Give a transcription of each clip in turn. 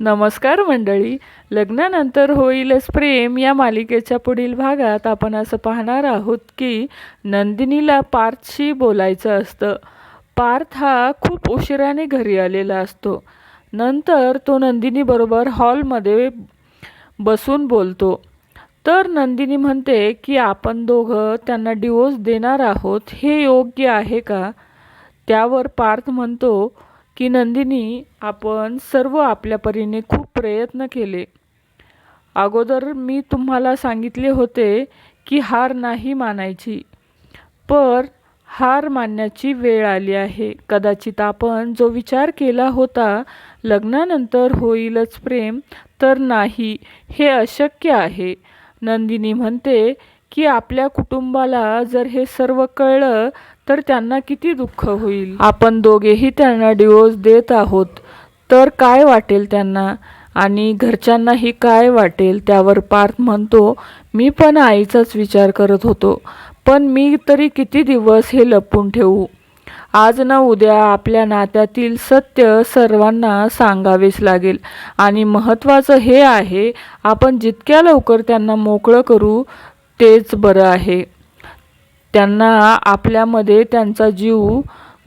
नमस्कार मंडळी. लग्नानंतर होईलच प्रेम या मालिकेच्या पुढील भागात आपण असं पाहणार आहोत की नंदिनीला पार्थशी बोलायचं असतं. पार्थ हा खूप उशिराने घरी आलेला असतो. नंतर तो नंदिनीबरोबर हॉलमध्ये बसून बोलतो. तर नंदिनी म्हणते की आपण दोघं त्यांना डिवोर्स देणार आहोत. हे योग्य आहे का? त्यावर पार्थ म्हणतो की नंदिनी आपण सर्व आपल्या परीने खूप प्रयत्न केले. अगोदर मी तुम्हाला सांगितले होते की हार नाही मानायची पर हार मानण्याची वेळ आली आहे. कदाचित आपण जो विचार केला होता लग्नानंतर होईलच प्रेम तर नाही हे अशक्य आहे. नंदिनी म्हणते की आपल्या कुटुंबाला जर हे सर्व कळलं तर त्यांना किती दुःख होईल? आपण दोघेही त्यांना डिवोर्स देत आहोत तर काय वाटेल त्यांना? आणि घरच्यांनाही काय वाटेल त्यावर पार्थ म्हणतो मी पण आईचाच विचार करत होतो पण मी तरी किती दिवस हे लपून ठेवू? आज ना उद्या आपल्या नात्यातील सत्य सर्वांना सांगावेच लागेल. आणि महत्त्वाचं हे आहे आपण जितक्या लवकर त्यांना मोकळं करू तेच बरं आहे. त्यांना आपल्यामध्ये त्यांचा जीव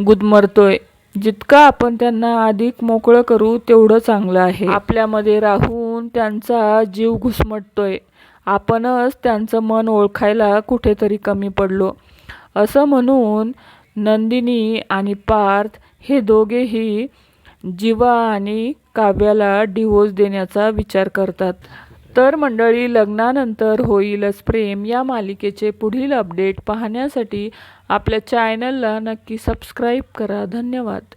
गुदमरतोय. जितकं आपण त्यांना अधिक मोकळं करू तेवढं चांगलं आहे. आपल्यामध्ये राहून त्यांचा जीव घुसमटतोय. आपणच त्यांचं मन ओळखायला कुठेतरी कमी पडलो. असं म्हणून नंदिनी आणि पार्थ हे दोघेही जीवा आणि काव्याला डिवोर्स देण्याचा विचार करतात. तर मंडळी लग्नानंतर होईलच प्रेम. या मालिकेचे पुढील अपडेट पाहण्यासाठी आपल्या चॅनलला नक्की सबस्क्राईब करा. धन्यवाद.